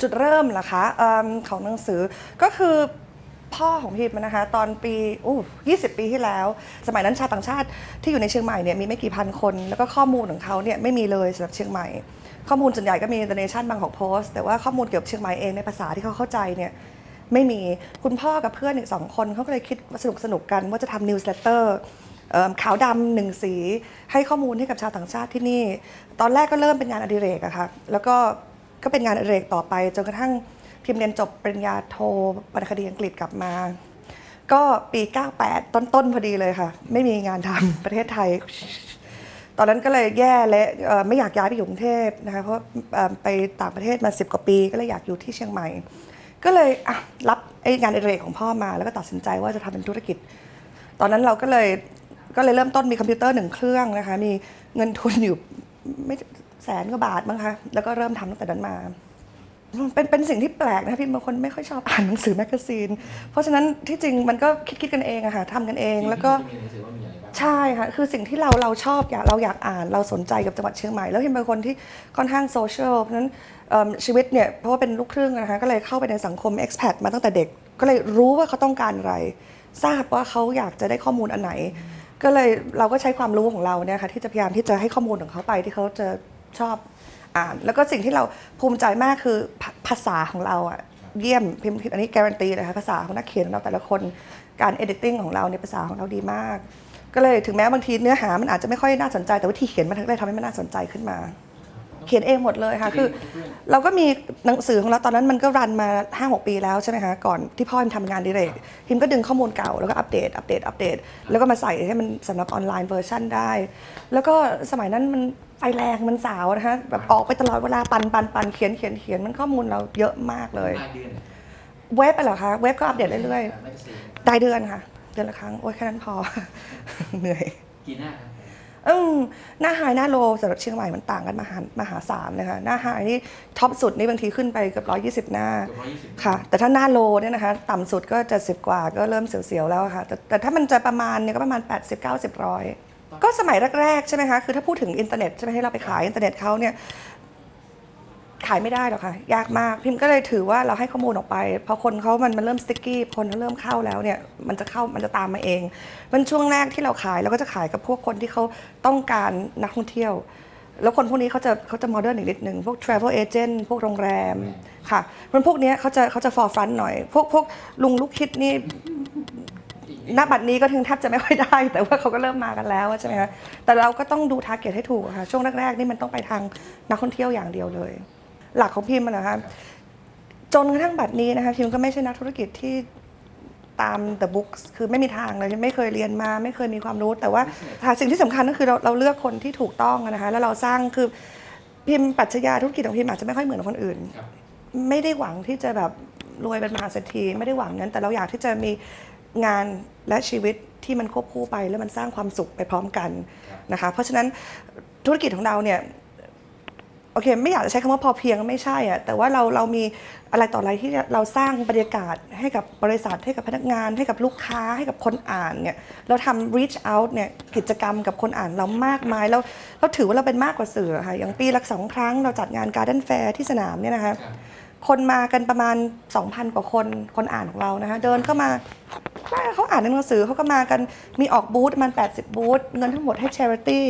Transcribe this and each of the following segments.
จุดเริ่มเหรอคะเอมของหนังสือก็คือพ่อของพิมนะคะ ตอนปีอู้20ปีที่แล้ว สมัยนั้นชาวต่างชาติที่อยู่ในเชียงใหม่เนี่ยมีไม่กี่พันคน แล้วก็ข้อมูลของเขาเนี่ยไม่มีเลยสำหรับเชียงใหม่ ข้อมูลส่วนใหญ่ก็มี The Nation บางของโพสต์แต่ว่าข้อมูลเกี่ยวกับเชียงใหม่เองในภาษาที่เขาเข้าใจเนี่ยไม่มีคุณพ่อกับเพื่อนอีกสองคนเขาก็เลยคิดสนุกสนุกๆกันว่าจะทำนิวส์เลเตอร์ขาวดำหนึ่งสีให้ข้อมูลให้กับชาวต่างชาติที่นี่ ตอนแรกก็เริ่มเป็นงานอดิเรกอะค่ะแล้วก็ ก็เป็นงานอดิเรกต่อไป จนกระทั่งพิมพ์เรียนจบปริญญาโทวรรณคดีอังกฤษกลับมา ก็ปี 98 ต้นๆพอดีเลยค่ะ ไม่มีงานทำประเทศไทย ตอนนั้นก็เลยแย่และไม่อยากย้ายไปอยู่กรุงเทพนะคะเพราะไปต่างประเทศมา 10 กว่าปีก็เลยอยากอยู่ที่เชียงใหม่ ก็เลยรับงานอดิเรกของพ่อมา แล้วก็ตัดสินใจว่าจะทำเป็นธุรกิจ ตอนนั้นเราก็เลยก็เลยเริ่มต้นมีคอมพิวเตอร์หนึ่งเครื่องนะคะมีเงินทุนอยู่ไม่ แสนกว่าบาทมั้งคะ แล้วก็เริ่มทำตั้งแต่นั้นมา เป็นเป็นสิ่งที่แปลกนะคะพี่บางคนไม่ค่อยชอบอ่านหนังสือแมกกาซีน เพราะฉะนั้นที่จริงมันก็คิดคิดกันเองอะค่ะทำกันเองแล้วก็ที่มีหนังสือว่ามีอะไรบ้างใช่ค่ะคือสิ่งที่เราเราชอบอยากเราอยากอ่านเราสนใจกับจังหวัดเชียงใหม่ แล้วพิมเป็นคนที่ค่อนข้างโซเชียลเพราะฉะนั้นเอิ่มชีวิตเนี่ยเพราะว่าเป็นลูกครึ่งนะคะก็เลยเข้าไปในสังคม expat มาตั้งแต่เด็ก ก็เลยรู้ว่าเขาต้องการอะไร ทราบว่าเขาอยากจะได้ข้อมูลอันไหนก็เลยเราก็ใช้ความรู้ของเราเนี่ยค่ะที่จะพยายามที่จะให้ข้อมูลของเขาไปที่เขาจะ ชอบอ่าน แล้วก็สิ่งที่เราภูมิใจมากคือภาภาษาของเราอะเยี่ยมพิมพ์อันนี้การันตีเลยค่ะภาษาของนักเขียนของเราแต่ละคนการ editing ของเราในยภาษาของเราดีมาก ก็เลยถึงแม้บางทีเนื้อหามันอาจจะไม่ค่อยน่าสนใจ แต่วิธีเขียนมันเลยทำให้มันน่าสนใจขึ้นมา เขียนเองหมดเลยค่ะคือ เราก็มีหนังสือของเราตอนนั้นมันก็รันมา 5 6 ปีแล้วใช่ไหมคะก่อนที่พ่อพิมทำงานดิเรกพิมก็ดึงข้อมูลเก่าแล้วก็อัปเดตอัปเดตอัปเดต แล้วก็มาใส่ให้มันสำหรับออนไลน์เวอร์ชันได้ แล้วก็สมัยนั้นมัน ไฟแรงมันสาวนะคะแบบออกไปตลอดเวลาปันปันปันเขียนเขียนเขียนมันข้อมูลเราเยอะมากเลย รายเดือนเว็บไปเหรอคะเว็บก็อัปเดตเรื่อยแมกกาซีนๆรายเดือนค่ะ เดือนละครั้ง โอ้ยแค่นั้นพอ เหนื่อย กี่หน้าครับอืมหน้าไฮหน้าโลสำหรับเชียงใหม่มันต่างกันมหามหาศาลเลยค่ะหน้าไฮนี่ท็อปสุดนี่บางทีขึ้นไปเกือบร้อยี่สิบหน้าเกือบร้อยยี่สิบค่ะ แต่ถ้าหน้าโลเนี่ยนะคะ ต่ำสุดก็จะสิบกว่าก็เริ่มเสียวๆแล้วค่ะแต่แต่ถ้ามันจะประมาณเนี่ยก็ประมาณ 80 90ร้อย ก็สมัยแรกๆใช่ไหมคะคือถ้าพูดถึงอินเทอร์เน็ตใช่ไหมให้เราไปขายอินเทอร์เน็ตเขาเนี่ยขายไม่ได้หรอกค่ะ ยากมากพิมพ์ก็เลยถือว่าเราให้ข้อมูลออกไปพอคนเขามันมันเริ่มสติ๊กกี้คนเขาเริ่มเข้าแล้วเนี่ยมันจะเข้ามันจะตามมาเอง มันช่วงแรกที่เราขายเราก็จะขายกับพวกคนที่เขาต้องการนักท่องเที่ยว แล้วคนพวกนี้เขาจะเขาจะโมเดิร์นอีกนิดนึงพวก travel agent พวกโรงแรมค่ะเพราะพวกเนี้ยเขาจะเขาจะ for front หน่อย พวกพวกลุงลูกคิดนี่ ณบัดนี้ก็ถึงแทบจะไม่ค่อยได้ แต่ว่าเขาก็เริ่มมากันแล้วใช่ไหมคะแต่เราก็ต้องดูทาร์เก็ตให้ถูกอะค่ะช่วงแรกๆนี่มันต้องไปทางนักท่องเที่ยวอย่างเดียวเลย หลักของพิมพ์อะนะคะจนกระทั่งบัดนี้นะคะพิมก็ไม่ใช่นักธุรกิจที่ตาม the books คือไม่มีทางเลยไม่เคยเรียนมา ไม่เคยมีความรู้ แต่ว่าค่ะสิ่งที่สำคัญก็คือเราเราเลือกคนที่ถูกต้องอะนะคะแล้วเราสร้างคือพิมพ์ปรัชญาธุรกิจของพิมอาจจะไม่ค่อยเหมือนคนอื่นครับไม่ได้หวังที่จะแบบรวยเป็นมหาเศรษฐีไม่ได้หวังนั้น แต่เราอยากที่จะมี งานและชีวิตที่มันควบคู่ไปแล้วมันสร้างความสุขไปพร้อมกันนะคะเพราะฉะนั้นธุรกิจของเราเนี่ยโอเคไม่อยากจะใช้คำว่าพอเพียงไม่ใช่อะแต่ว่าเราเรามีอะไรต่ออะไรที่เราสร้างบรรยากาศให้กับบริษัทให้กับพนักงาน ให้กับลูกค้าให้กับคนอ่านเนี่ยเราทำ reach out เนี่ยกิจกรรมกับคนอ่านเรามากมายแล้วเราถือว่าเราเป็นมากกว่าสื่อค่ะอย่างปีละสองครั้งเราจัดงาน Garden Fair ที่สนามเนี่ยนะคะครับคนมากันประมาณ 2,000 กว่าคนคนอ่านของเรานะคะเดินเข้ามา ไม่เขาอ่านหนังสือเขาก็มากันมีออกบูธประมาณ80 บูธเงินทั้งหมดให้ charity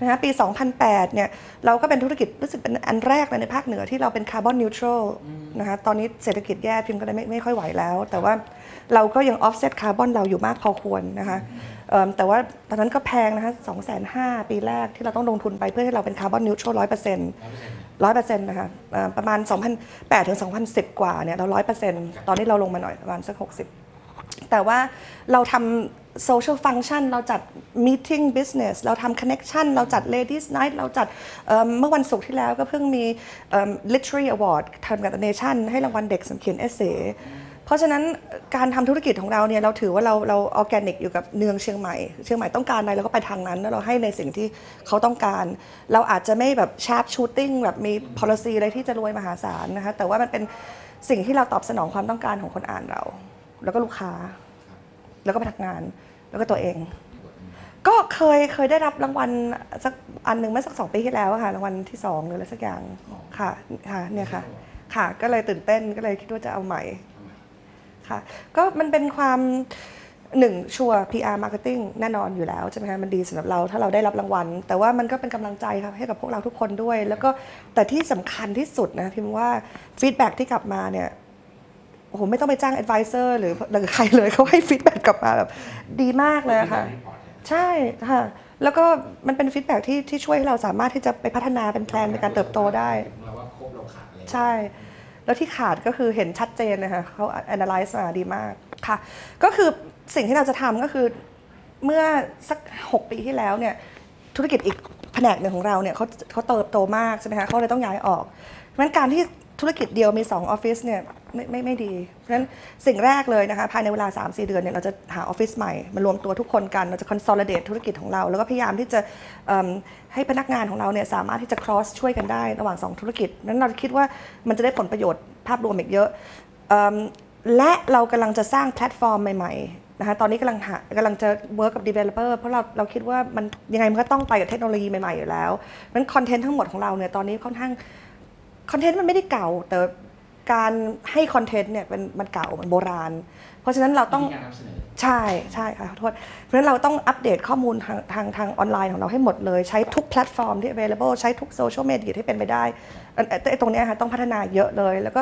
นะคะปี 2008 เนี่ย เราก็เป็นธุรกิจรู้สึกเป็นอันแรกเลยในภาคเหนือที่เราเป็นคาร์บอนนิวทรัลนะคะตอนนี้เศรษฐกิจแย่พิมพ์ก็เลยไม่ไม่ค่อยไหวแล้ว แต่ว่าเราก็ยังออฟเซตคาร์บอนเราอยู่มากพอควรนะคะเอิ่มแต่ว่าตอนนั้นก็แพงนะคะ2 5 0 0 0ปีแรกที่เราต้องลงทุนไปเพื่อให้เราเป็นคาร์บอนนิวทรัลร้อยเปอร์เซ็นต์ร้อยเปอร์เซ็นต์ร้อยเปอร์เซ็นต์นะคะเอ่อประมาณ 2008 ถึง 2010 กว่าเนี่ยเราร้อยเปอร์เซ็นต์ตอนนี้เราลงมาหน่อยประมาณสัก 60 แต่ว่าเราทำ social function เราจัด meeting business เราทำ connection เราจัด ladies night เราจัดเอิ่มเมื่อวันศุกร์ที่แล้วก็เพิ่งมีเอิ่ม literary award ทำกับ The nation ให้รางวัลเด็กสำเขียนเอเซ เพราะฉะนั้นการทำธุรกิจของเราเนี่ยเราถือว่าเราเราออแกนิกอยู่กับเนืองเชียงใหม่ เชียงใหม่ต้องการอะไรเราก็ไปทางนั้นแล้วเราให้ในสิ่งที่เขาต้องการ เราอาจจะไม่แบบชาร์ปชูตติ้งแบบมี policy อะไรที่จะรวยมหาศาลนะคะแต่ว่ามันเป็นสิ่งที่เราตอบสนองความต้องการของคนอ่านเรา แล้วก็ลูกค้า แล้วก็พนักงาน แล้วก็ตัวเอง ก็เคยเคยได้รับรางวัลสักอันหนึ่งเมื่อสักสองปีที่แล้วอะค่ะรางวัลที่สองหรืออะไรสักอย่างค่ะค่ะเนี่ยค่ะ ค่ะ ก็เลยตื่นเต้นก็เลยคิดว่าจะเอาใหม่ค่ะ ก็มันเป็นความหนึ่งชัวร์ PR marketing แน่นอนอยู่แล้วใช่ไหมคะมันดีสำหรับเราถ้าเราได้รับรางวัล แต่ว่ามันก็เป็นกำลังใจครับให้กับพวกเราทุกคนด้วย แล้วก็แต่ที่สำคัญที่สุดนะพิมพ์ว่าฟีดแบ็ที่กลับมาเนี่ย โอ้โหไม่ต้องไปจ้าง advisor หรือหรือใครเลยเขาให้ฟีดแบ็กกลับมาแบบดีมากเลยอะค่ะรีพอร์ตเนี่ยใช่ค่ะ แล้วก็มันเป็นฟีดแบ็ที่ที่ช่วยให้เราสามารถที่จะไปพัฒนาเป็นแพลนในการเติบโตได้ เราว่าครบเราขาดอะไรใช่ แล้วที่ขาดก็คือเห็นชัดเจนนะคะเขา analyze มาดีมากค่ะ ก็คือสิ่งที่เราจะทำก็คือเมื่อสัก 6 ปีที่แล้วเนี่ยธุรกิจอีกแผนกหนึ่งของเราเนี่ยเขาเขาเติบโตมากใช่ไหมคะเขาเลยต้องย้ายออกเพราะฉะนั้นการที่ ธุรกิจเดียวมี2ออฟฟิศเนี่ยไม่ไม่ไม่ดี เพราะฉะนั้นสิ่งแรกเลยนะคะภายในเวลา 3-4 เดือนเนี่ยเราจะหาออฟฟิศใหม่มารวมตัวทุกคนกัน เราจะ consolidate ธุรกิจของเรา แล้วก็พยายามที่จะให้พนักงานของเราเนี่ยสามารถที่จะ cross ช่วยกันได้ระหว่าง 2 ธุรกิจนั้นเราคิดว่ามันจะได้ผลประโยชน์ภาพรวมอีกเยอะอและเรากำลังจะสร้างแพลตฟอร์มใหม่ๆนะคะตอนนี้กำลังหากำลังจะ work กับ developer เพราะเราเราคิดว่ามันยังไงมันก็ต้องไปกับเทคโนโลยีใหม่ๆอยู่แล้วนั้นคอนเทนต์ทั้งหมดของเราเนี่ยตอนนี้ค่อนข้าง คอนเทนต์มันไม่ได้เก่า แต่การให้คอนเทนต์เนี่ยเป็นมันเก่ามันโบราณ เพราะฉะนั้นเราต้องมีการนำเสนอใช่ใช่ค่ะขอโทษเพราะฉะนั้นเราต้องอัปเดตข้อมูลทางทางทางออนไลน์ของเราให้หมดเลย ใช้ทุกแพลตฟอร์มที่ available ใช้ทุกโซเชียลมีเดียที่เป็นไปได้อันไอ้ตรงเนี้ยค่ะต้องพัฒนาเยอะเลย แล้วก็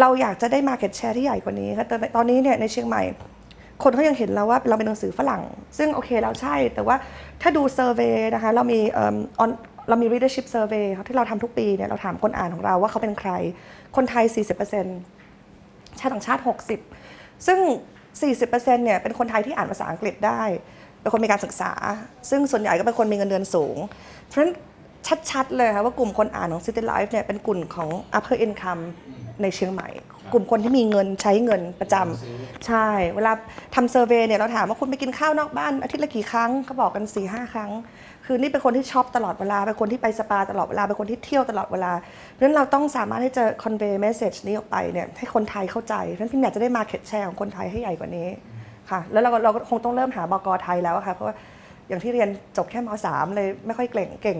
เราอยากจะได้ Market Share ที่ใหญ่กว่านี้ค่ะแต่ตอนนี้เนี่ยในเชียงใหม่ คนเขายังเห็นเราว่าเราเป็นหนังสือฝรั่ง ซึ่งโอเคแล้วใช่แต่ว่าถ้าดูเซอร์เวยนะคะเรามีเอิ่ม on เรามี readership survey ที่เราทำทุกปีเนี่ยเราถามคนอ่านของเราว่าเขาเป็นใคร คนไทย 40%ชาติต่างชาติ 60 ซึ่ง 40%เนี่ยเป็นคนไทยที่อ่านภาษาอังกฤษได้ เป็นคนมีการศึกษา ซึ่งส่วนใหญ่ก็เป็นคนมีเงินเดือนสูง เพราะฉะนั้นชัดๆเลยค่ะว่ากลุ่มคนอ่านของ City Life เนี่ยเป็นกลุ่มของ upper income ในเชียงใหม่ กลุ่มคนที่มีเงินใช้เงินประจำใช่ เวลาทำเซอร์เวยเนี่ยเราถามว่าคุณไปกินข้าวนอกบ้านอาทิตย์ละกี่ครั้งเขาบอกกัน4ี่ห้าครั้ง คือนี่เป็นคนที่ช็อปตลอดเวลา เป็นคนที่ไปสปาตลอดเวลา เป็นคนที่เที่ยวตลอดเวลา เพราะฉะนั้นเราต้องสามารถที่จะ convey message นี้ออกไปเนี่ยให้คนไทยเข้าใจ เพราะฉะนั้นพี่อยากจะได้ market share ของคนไทยให้ใหญ่กว่านี้ค่ะ แล้วเราก็เราก็คงต้องเริ่มหาบกไทยแล้วอะค่ะ เพราะว่าอย่างที่เรียนจบแค่ม .3 เลยไม่ค่อยเก่งเก่ง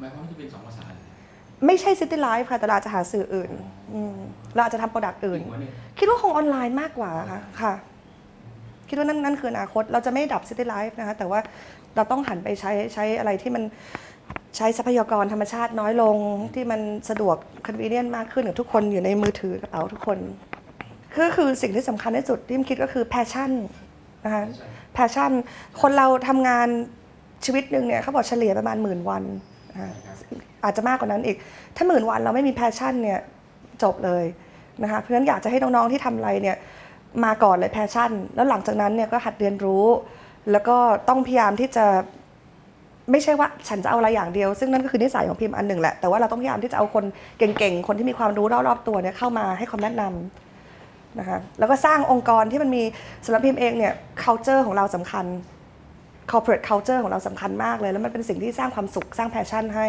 หมายความว่าจะเป็นสองภาษาเลยไม่ใช่ City Life ค่ะแต่เราอาจจะหาสื่ออื่นอืมเราอาจจะทำโปรดักต์อื่นอีกหัวหนึ่งคิดว่าคงออนไลน์มากกว่าค่ะค่ะ คิดว่านั่นนั่นคืออนาคต เราจะไม่ดับ City Life นะคะแต่ว่าเราต้องหันไปใช้ใช้อะไรที่มันใช้ทรัพยากรธรรมชาติน้อยลงที่มันสะดวก convenient มากขึ้นกับทุกคนอยู่ในมือถือกระเป๋าทุกคนก็คือสิ่งที่สำคัญที่สุดที่มคิดก็คือ passion นะคะใช่ passion คนเราทำงานชีวิตหนึ่งเนี่ยเขาบอกเฉลี่ยประมาณหมื่นวันอาจจะมากกว่านั้นอีก ถ้าหมื่นวันเราไม่มี passion เนี่ยจบเลยนะคะเพราะฉะนั้นอยากจะให้น้องๆที่ทำอะไรเนี่ย มาก่อนเลย passion แล้วหลังจากนั้นเนี่ยก็หัดเรียนรู้ แล้วก็ต้องพยายามที่จะไม่ใช่ว่าฉันจะเอาอะไรอย่างเดียว ซึ่งนั่นก็คือนิสัยของพิมพ์อันหนึ่งแหละ แต่ว่าเราต้องพยายามที่จะเอาคนเก่งๆ คนที่มีความรู้รอบๆตัวเนี่ยเข้ามาให้คำแนะนำนะคะแล้วก็สร้างองค์กรที่มันมีสำหรับพิมพ์เองเนี่ย culture ของเราสำคัญ corporate culture ของเราสำคัญมากเลย แล้วมันเป็นสิ่งที่สร้างความสุขสร้าง passion ให้